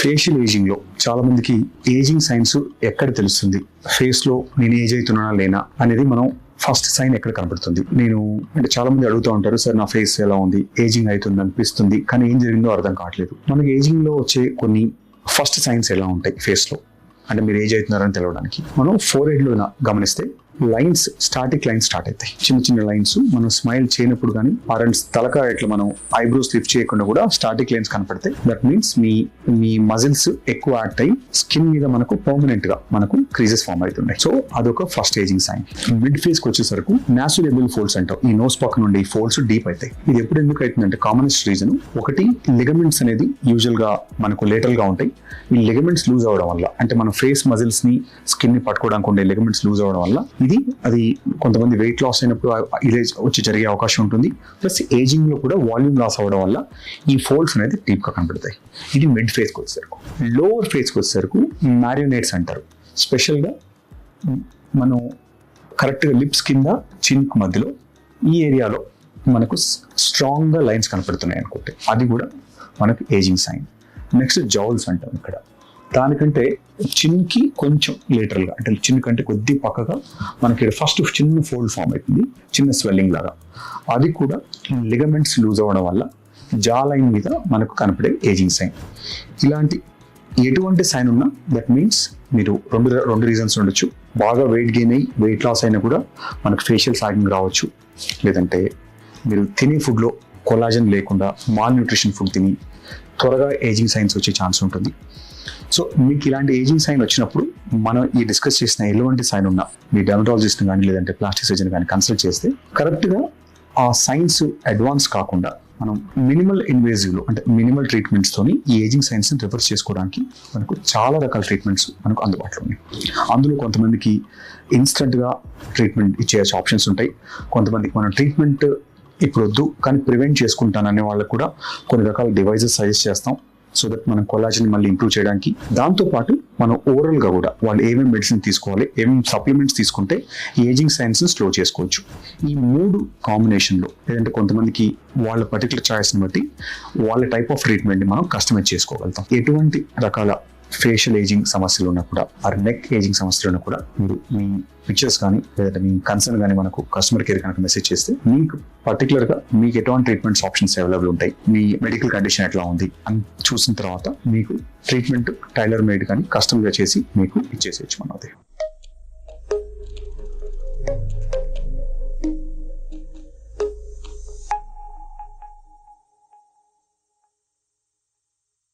Facial ఏజింగ్లో చాలా మందికి ageing science ఎక్కడ తెలుస్తుంది? ఫేస్లో నేను ఏజ్ అవుతున్నానా లేనా అనేది మనం ఫస్ట్ సైన్ ఎక్కడ కనబడుతుంది నేను అంటే చాలా మంది అడుగుతూ ఉంటారు సార్ నా ఫేస్ ఎలా ఉంది? ఏజింగ్ అవుతుంది అనిపిస్తుంది. కానీ ఏం జరిగిందో అర్థం కావట్లేదు. మనకి ఏజింగ్లో వచ్చే కొన్ని ఫస్ట్ సైన్స్ ఎలా ఉంటాయి ఫేస్లో? అంటే మీరు ఏజ్ అవుతున్నారని తెలవడానికి. మనం ఫోర్ హెడ్లో గమనిస్తే లైన్స్ స్టాటిక్ లైన్స్ స్టార్ట్ అవుతాయి చిన్న చిన్న లైన్స్ మనం స్మైల్ చేయనప్పుడు కానీ పారెంట్స్ తలక ఇట్లా మనం ఐబ్రోస్ లిఫ్ట్ చేయకుండా కూడా స్టాటిక్ లైన్స్ కనపడతాయి. దట్ మీన్స్ మీ మీ మజిల్స్ ఎక్కువ యాక్ట్ అయ్యి స్కిన్ మీద మనకు పర్మనెంట్గా మనకు క్రీజెస్ ఫామ్ అవుతున్నాయి. సో అదొక ఫస్ట్ ఏజింగ్ సైన్ మిడ్ ఫేస్కి వచ్చేసరికి నాచురబుల్ ఫోల్డ్స్ అంటాం. ఈ నోస్ పక్క నుండి ఈ ఫోల్డ్స్ డీప్ అవుతాయి ఇది ఎప్పుడు ఎందుకు అవుతుందంటే కామనెస్ట్ రీజన్ ఒకటి లిగమెంట్స్ అనేది యూజువల్గా మనకు లేటల్గా ఉంటాయి. ఈ లిగమెంట్స్ లూజ్ అవడం వల్ల అంటే మన ఫేస్ మజిల్స్ని స్కిన్ని పట్టుకోవడానికి ఉండే లిగమెంట్స్ లూజ్ అవడం వల్ల ఇది అది కొంతమంది వెయిట్ లాస్ అయినప్పుడు ఇలేజ్ వచ్చి జరిగే అవకాశం ఉంటుంది. ప్లస్ ఏజింగ్లో కూడా వాల్యూమ్ లాస్ అవ్వడం వల్ల ఈ ఫోల్డ్స్ అనేది డీప్గా కనబడతాయి ఇది మిడ్ ఫేస్కి వచ్చేసరికి. లోవర్ ఫేస్కి వచ్చేసరికి మ్యారినేట్స్ అంటారు. స్పెషల్గా మనం కరెక్ట్గా లిప్స్ కింద చిన్క్ మధ్యలో ఈ ఏరియాలో మనకు స్ట్రాంగ్గా లైన్స్ కనపడుతున్నాయి అనుకుంటే అది కూడా మనకు ఏజింగ్ సైన్ నెక్స్ట్ జౌల్స్ అంటాం ఇక్కడ. దానికంటే చిన్కి కొంచెం లేటరల్గా అంటే చిన్ కంటే కొద్ది పక్కగా మనకి ఫస్ట్ చిన్న ఫోల్డ్ ఫామ్ అవుతుంది చిన్న స్వెల్లింగ్ లాగా. అది కూడా లిగమెంట్స్ లూజ్ అవ్వడం వల్ల జా లైన్ మీద మనకు కనపడే ఏజింగ్ సైన్. ఇలాంటి ఎటువంటి సైన్ ఉన్నా దట్ మీన్స్ మీరు రెండు రెండు రీజన్స్ ఉండొచ్చు. బాగా వెయిట్ గెయిన్ అయ్యి వెయిట్ లాస్ అయినా కూడా మనకు ఫేషియల్ సాగింగ్ రావచ్చు. లేదంటే మీరు తినే ఫుడ్లో కొలాజన్ లేకుండా మాల్ న్యూట్రిషన్ ఫుడ్ తిని త్వరగా ఏజింగ్ సైన్స్ వచ్చే ఛాన్స్ ఉంటుంది. సో మీకు ఇలాంటి ఏజింగ్ సైన్ వచ్చినప్పుడు మనం ఈ డిస్కస్ చేసిన ఎటువంటి సైన్ ఉన్నా మీ డెమటాలజిస్ట్ కానీ లేదంటే ప్లాస్టిక్ సర్జన్ కానీ కన్సల్ట్ చేస్తే కరెక్ట్గా ఆ సైన్స్ అడ్వాన్స్ కాకుండా మనం మినిమల్ ఇన్వేజివ్లో అంటే మినిమల్ ట్రీట్మెంట్స్తోని ఈ ఏజింగ్ సైన్స్ని రివర్స్ చేసుకోవడానికి మనకు చాలా రకాల ట్రీట్మెంట్స్ మనకు అందుబాటులో ఉన్నాయి. అందులో కొంతమందికి ఇన్స్టెంట్గా ట్రీట్మెంట్ ఇచ్చే ఆప్షన్స్ ఉంటాయి. కొంతమందికి మనం ట్రీట్మెంట్ ఇప్పుడు వద్దు కానీ ప్రివెంట్ చేసుకుంటాననే వాళ్ళకు కూడా కొన్ని రకాల డివైజెస్ సజెస్ట్ చేస్తాం. సో దట్ మనం కొలాజిన్ మళ్ళీ ఇంప్రూవ్ చేయడానికి. దాంతో పాటు మనం ఓవరాల్గా కూడా వాళ్ళు ఏమేమి మెడిసిన్ తీసుకోవాలి ఏమేమి సప్లిమెంట్స్ తీసుకుంటే ఏజింగ్ సైన్స్ స్లో చేసుకోవచ్చు. ఈ మూడు కాంబినేషన్లో లేదంటే కొంతమందికి వాళ్ళ పర్టికులర్ చాయిస్ని బట్టి వాళ్ళ టైప్ ఆఫ్ ట్రీట్మెంట్ని మనం కస్టమైజ్ చేసుకోగలుగుతాం. ఎటువంటి రకాల ఫేషియల్ ఏజింగ్ సమస్యలు ఉన్నా కూడా ఆర్ నెక్ ఏజింగ్ సమస్యలు ఉన్నా కూడా మీరు మీ పిక్చర్స్ కానీ లేదంటే మీ కన్సర్న్ కానీ మనకు కస్టమర్ కేర్ కనుక మెసేజ్ చేస్తే మీకు పర్టికులర్గా మీకు ఎటువంటి ట్రీట్మెంట్స్ ఆప్షన్స్ అవైలబుల్ ఉంటాయి మీ మెడికల్ కండిషన్ ఎట్లా ఉంది అని చూసిన తర్వాత మీకు ట్రీట్మెంట్ టైలర్ మేడ్ కానీ కస్టమర్గా చేసి మీకు ఇచ్చేసేయచ్చు మనది